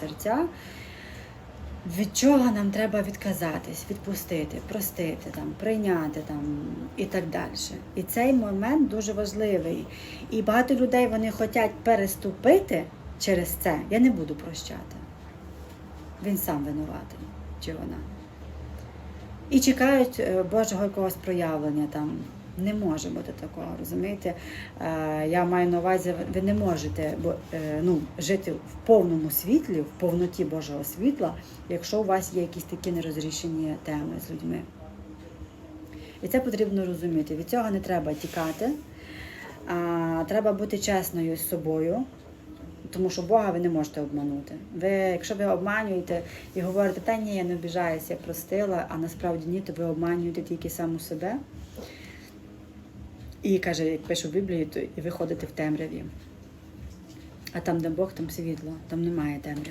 серця. Від чого нам треба відказатись, відпустити, простити, там, прийняти там, і так далі. І цей момент дуже важливий. І багато людей вони хочуть переступити через це. Я не буду прощати. Він сам винуватий, чи вона. І чекають е, Божого якогось проявлення там. Не може бути такого, розумієте? Е, Я маю на увазі, ви не можете е, ну, жити в повному світлі, в повноті Божого світла, якщо у вас є якісь такі нерозрішені теми з людьми. І це потрібно розуміти. Від цього не треба тікати, а треба бути чесною з собою, тому що Бога ви не можете обманути. Ви, якщо ви обманюєте і говорите, та ні, я не обіжаюся, я простила, а насправді ні, то ви обманюєте тільки саму себе. І каже, як пише в Біблії, то і виходити в темряві. А там, де Бог, там світло, там немає темряви.